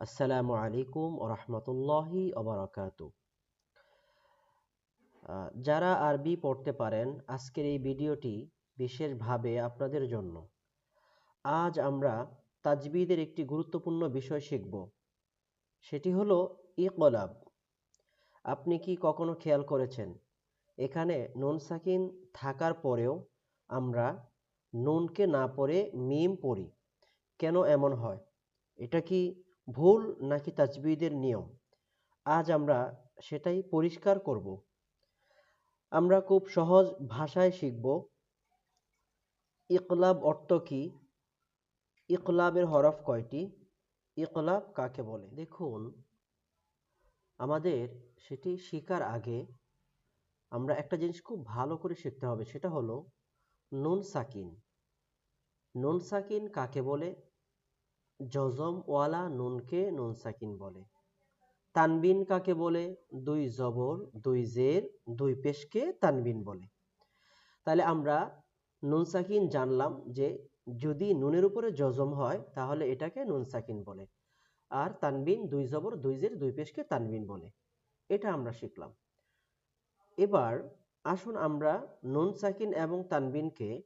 আসসালামু আলাইকুম রহমতুল্লাহি অবরাকাত যারা আরবি পড়তে পারেন, আজকের এই ভিডিওটি বিশেষভাবে আপনাদের জন্য। আজ আমরা তাজবিদের একটি গুরুত্বপূর্ণ বিষয় শিখব। সেটি হলো ইকলাব। আপনি কি কখনো খেয়াল করেছেন? এখানে নুন সাকিন থাকার পরেও আমরা নুনকে না পড়ে মিম পড়ি। কেন এমন হয়? এটা কি ভুল নাকি তাজবিদের নিয়ম? আজ আমরা সেটাই পরিষ্কার করব। আমরা খুব সহজ ভাষায় শিখব, ইকলাব অর্থ কি? ইকলাবের হরফ কয়টি? ইকলাব কাকে বলে? দেখুন, আমাদের সেটি শিকার আগে আমরা একটা জিনিস খুব ভালো করে শিখতে হবে, সেটা হলো নুন সাকিন। নুন সাকিন কাকে বলে? জজম ওয়ালা নুনকে নুন সাকিন বলে। তানবিন কাকে বলে? দুই জবর, দুই জের, দুই পেশকে তানবিন বলে। তাহলে আমরা নুন সাকিন জানলাম যে যদি নুনের উপরে জজম হয়, তাহলে এটাকে নুন সাকিন বলে। আর তানবিন দুই জবর, দুই জের, দুই পেশকে তানবিন বলে। এটা আমরা শিখলাম। এবার আসুন আমরা নুন সাকিন এবং তানবিনকে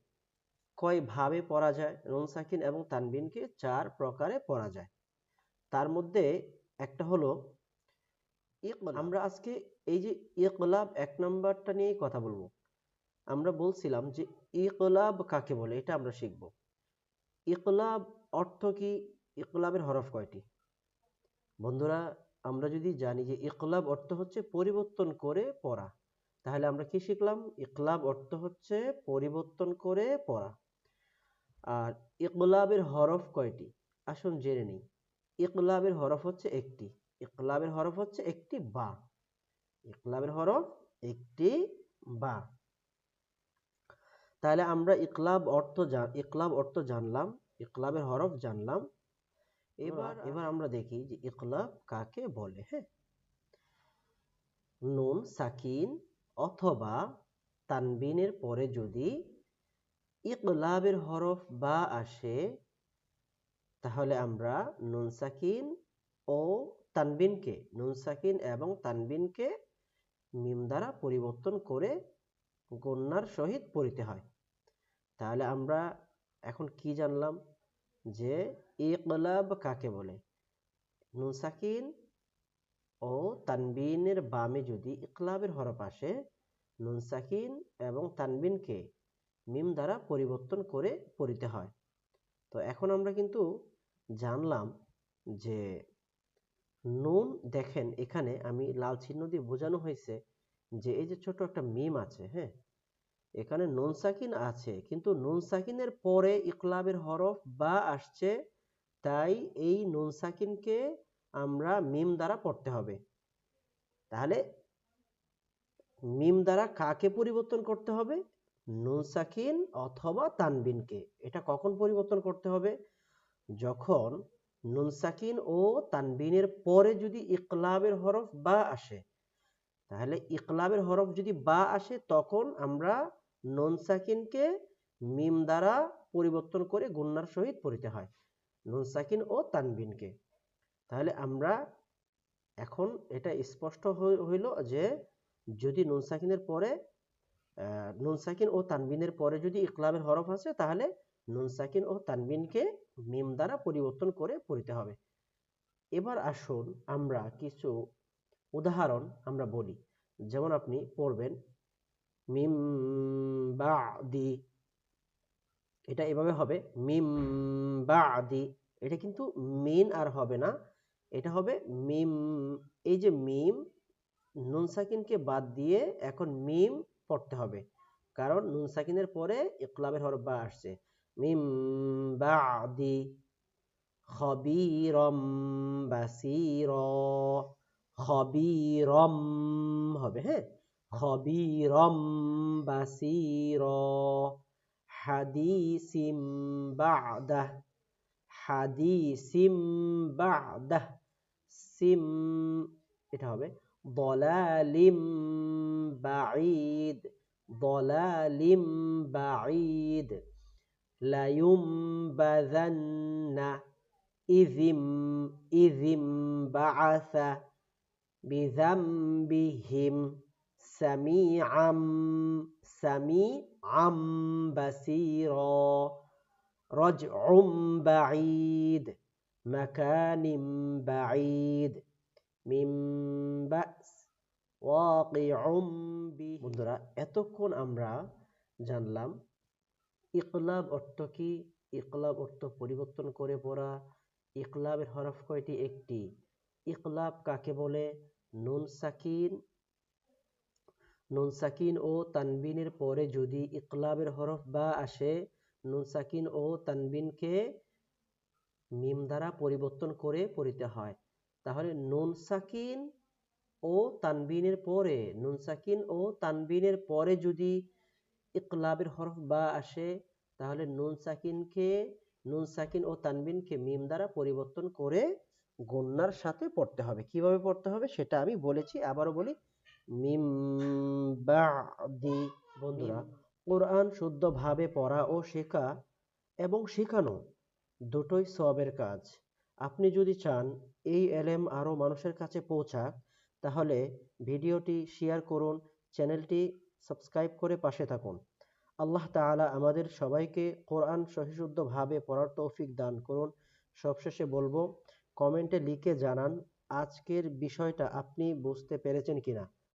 কয়ভাবে পড়া যায়? নুন সাকিন এবং তানবিনকে চার প্রকারে পড়া যায়। তার মধ্যে একটা হলো আমরা আজকে এই যে ইকলাব, এক নম্বরটা নিয়েই কথা বলব। আমরা বলছিলাম যে ইকলাব কাকে বলে? এটা আমরা শিখব। ইকলাব অর্থ কি? ইকলাবের হরফ কয়টি? বন্ধুরা, আমরা যদি জানি যে ইকলাব অর্থ হচ্ছে পরিবর্তন করে পড়া, তাহলে আমরা কি শিখলাম? ইকলাব অর্থ হচ্ছে পরিবর্তন করে পড়া। আর ইকলাবের হরফ কয়টি? আসুন জেনে নিই। ইকলাবের হরফ হচ্ছে একটি। ইকলাবের হরফ হচ্ছে একটি বা। ইকলাবের হরফ একটি বা। তাহলে আমরা ইকলাব অর্থ ইকলাব অর্থ জানলাম ইকলাবের হরফ জানলাম। এবার এবার আমরা দেখি যে ইকলাব কাকে বলে হ্যাঁ? নুন সাকিন অথবা তানবিনের পরে যদি ইকলাবের হরফ বা আসে, তাহলে আমরা নুন সাকিন ও তানবিনকে, নুন সাকিন এবং তানবিনকে মিম দ্বারা পরিবর্তন করে গণ্যার সহিত পড়িতে হয়। তাহলে আমরা এখন কি জানলাম? যে ইকলাব কাকে বলে? নুন সাকিন ও তানবিনের বামে যদি ইকলাবের হরফ আসে, নুন সাকিন এবং তানবিনকে মিম দ্বারা পরিবর্তন করে পড়িতে হয়। তো এখন আমরা কিন্তু জানলাম যে নুন দেখেন এখানে আমি লাল চিহ্ন দিয়ে বোঝানো হয়েছে যে এই যে ছোট একটা মিম আছে হ্যাঁ? এখানে নুন সাকিন আছে, কিন্তু নুন সাকিনের পরে ইকলাবের হরফ বা আসছে, তাই এই নুন সাকিনকে আমরা মিম দ্বারা পড়তে হবে। তাহলে মিম দ্বারা কাকে পরিবর্তন করতে হবে? নুন সাকিন অথবা তানবিনকে। এটা কখন পরিবর্তন করতে হবে? যখন নুন সাকিন ও তানবিনের পরে যদি ইকলাবের হরফ বা আসে। তাহলে ইকলাবের হরফ যদি বা আসে, তখন আমরা নুন সাকিনকে মিম দ্বারা পরিবর্তন করে গুন্নার সহিত পড়িতে হয় নুন সাকিন ও তানবিনকে। তাহলে আমরা এখন এটা স্পষ্ট হইল যে যদি নুন সাকিনের পরে নুন সাকিন ও তানবিনের পরে যদি ইকলাবের হরফ আছে, তাহলে নুন সাকিন ও তানবিনকে মিম দ্বারা পরিবর্তন করে পড়িতে হবে। এবার আসুন আমরা কিছু উদাহরণ আমরা বলি। যেমন আপনি পড়বেন, মিম বা দি এটা এভাবে হবে, মিম বা দি এটা কিন্তু মিন আর হবে না, এটা হবে মিম। এই যে মিম, নুন সাকিনকে বাদ দিয়ে এখন মিম পড়তে হবে। কারণ নুন সাকিনের পরে ইকলাবের হরফ বা আসছে। মিম বাদি খবিরম বাসির, খবিরম হবে হ্যাঁ? খবিরম বাসির, হাদিসিম হাদিসিম সিম, এটা হবে ضلال بعيد ضلال بعيد. لا ينبذن إذم إذم بعث بذنبهم سميعا سميعا بصيرا. رجع بعيد مكان بعيد. মিম বাস বন্ধুরা, এতক্ষণ আমরা জানলাম ইকলাব অর্থ কি? ইকলাব অর্থ পরিবর্তন করে পড়া। ইকলাবের হরফ কয়টি? একটি। ইকলাব কাকে বলে? নুন সাকিন। নুন সাকিন ও তানবিনের পরে যদি ইকলাবের হরফ বা আসে, নুন সাকিন ও তানবিনকে মিম দ্বারা পরিবর্তন করে পড়িতে হয়। তাহলে নুন সাকিন ও তানবিনের পরে নুন সাকিন ও তানবিনের পরে যদি ইকলাবের হরফ বা আসে তাহলে নুন সাকিনকে নুন সাকিন ও তানবিনকে মিম দ্বারা পরিবর্তন করে গন্যার সাথে পড়তে হবে। কীভাবে পড়তে হবে? সেটা আমি বলেছি আবারও বলি। মিম বাদি বন্ধুরা কোরআন শুদ্ধভাবে পড়া ও শেখা এবং শেখানো দুটোই সবের কাজ। আপনি যদি চান এই এলেম আরও মানুষের কাছে পৌঁছাক তাহলে ভিডিওটি শেয়ার করুন, চ্যানেলটি সাবস্ক্রাইব করে পাশে থাকুন। আল্লাহ তাআলা আমাদের সবাইকে কোরআন সহিশুদ্ধভাবে পড়ার তৌফিক দান করুন। সবশেষে বলব, কমেন্টে লিখে জানান আজকের বিষয়টা আপনি বুঝতে পেরেছেন কিনা।